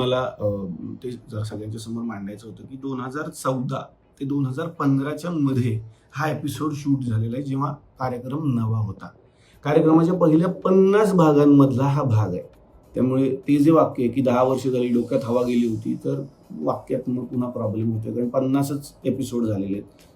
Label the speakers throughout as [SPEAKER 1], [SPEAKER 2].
[SPEAKER 1] मला ते जर सगळ्यांच्या समोर मांडायचं होतं की दोन हजार चौदा ते दोन हजार पंधराच्या मध्ये हा एपिसोड शूट झालेला आहे जेव्हा कार्यक्रम नवा होता. कार्यक्रमाच्या पहिल्या पन्नास भागांमधला हा भाग आहे. त्यामुळे ते जे वाक्य आहे की दहा वर्ष झाली डोक्यात हवा गेली होती तर वाक्यात मग पुन्हा प्रॉब्लेम होतो कारण पन्नासच एपिसोड झालेले आहेत.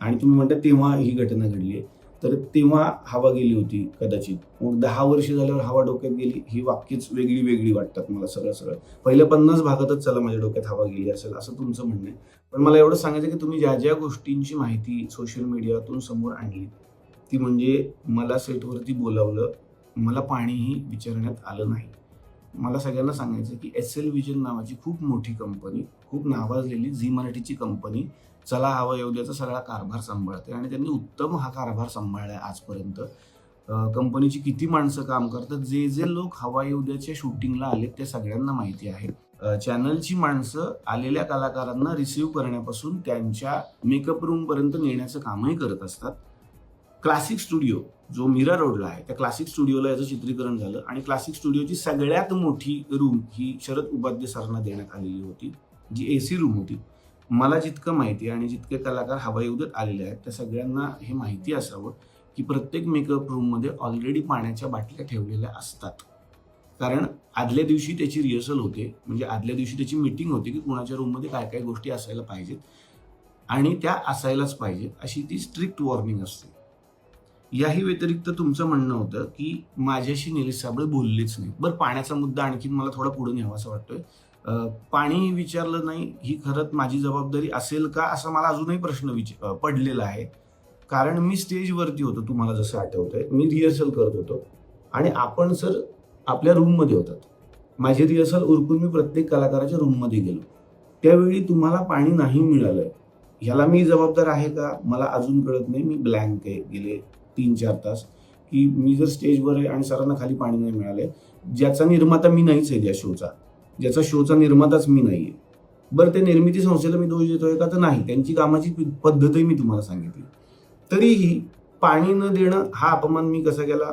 [SPEAKER 1] आणि तुम्ही म्हणता तेव्हा ही घटना घडली आहे. तर तेव्हा हवा गेली होती कदाचित. मग दहा वर्ष झाल्यावर हवा डोक्यात गेली. ही वाक्यच वेगळी वेगळी वाटतात मला सगळं सगळं पहिल्या पन्नास भागातच चला माझ्या डोक्यात हवा गेली असेल असं तुमचं म्हणणं आहे. पण मला एवढं सांगायचं की तुम्ही ज्या ज्या गोष्टींची माहिती सोशल मीडियातून समोर आणली ती म्हणजे मला सेटवरती बोलावलं मला पाणीही विचारण्यात आलं नाही. मला सगळ्यांना सांगायचं की एस एल विजन नावाची खूप मोठी कंपनी खूप नावाजलेली झी मराठीची कंपनी चला हवा येऊ द्याचा सगळा कारभार सांभाळते आणि त्यांनी उत्तम हा कारभार सांभाळलाय आजपर्यंत. कंपनीची किती माणसं काम करतात जे जे लोक हवा येऊ शूटिंगला आले ते सगळ्यांना माहिती आहे. चॅनलची माणसं आलेल्या कलाकारांना रिसीव्ह करण्यापासून त्यांच्या मेकअप रूमपर्यंत नेण्याचं कामही करत असतात. क्लासिक स्टुडिओ जो मीरा रोडला आहे त्या क्लासिक स्टुडिओला याचं चित्रीकरण झालं आणि क्लासिक स्टुडिओची सगळ्यात मोठी रूम ही शरद उपाध्य सरांना देण्यात आलेली होती जी ए सी रूम होती. मला जितकं माहिती आहे आणि जितके कलाकार हवाई उदत आलेले आहेत त्या सगळ्यांना हे माहिती असावं की प्रत्येक मेकअप रूममध्ये ऑलरेडी पाण्याच्या बाटल्या ठेवलेल्या असतात. कारण आदल्या दिवशी त्याची रिहर्सल होते म्हणजे आदल्या दिवशी त्याची मीटिंग होते की कुणाच्या रूममध्ये काय काय गोष्टी असायला पाहिजेत. आणि त्या असायलाच पाहिजेत अशी ती स्ट्रिक्ट वॉर्निंग असते. याही व्यतिरिक्त तुमचं म्हणणं होतं की माझ्याशी निलेश साबळे बोललेच नाही. बरं पाण्याचा मुद्दा आणखीन मला थोडा पुढे न्यावा असं वाटतोय. पाणी विचारलं नाही ही खरंच माझी जबाबदारी असेल का असा मला अजूनही प्रश्न विच पडलेला आहे. कारण मी स्टेजवरती होतो तुम्हाला जसं आठवतंय. मी रिहर्सल करत होतो. आणि आपण सर आपल्या रूममध्ये होतात. माझी रिहर्सल उरकून मी प्रत्येक कलाकाराच्या रूममध्ये गेलो. त्यावेळी तुम्हाला पाणी नाही मिळालंय. ह्याला मी जबाबदार आहे का? मला अजून कळत नाही. मी ब्लँक आहे गेले तीन चार तास की मी जर स्टेजवर आहे आणि सरांना खाली पाणी नाही मिळालंय ज्याचा निर्माता मी नाहीच आहे त्या शोचा. ज्याचा शोचा निर्माताच मी नाही आहे बरं ते निर्मिती संस्थेला मी दोष देतोय का? तर नाही. त्यांची कामाची पद्धतही मी तुम्हाला सांगितली. तरीही पाणी न देणं हा अपमान मी कसा केला?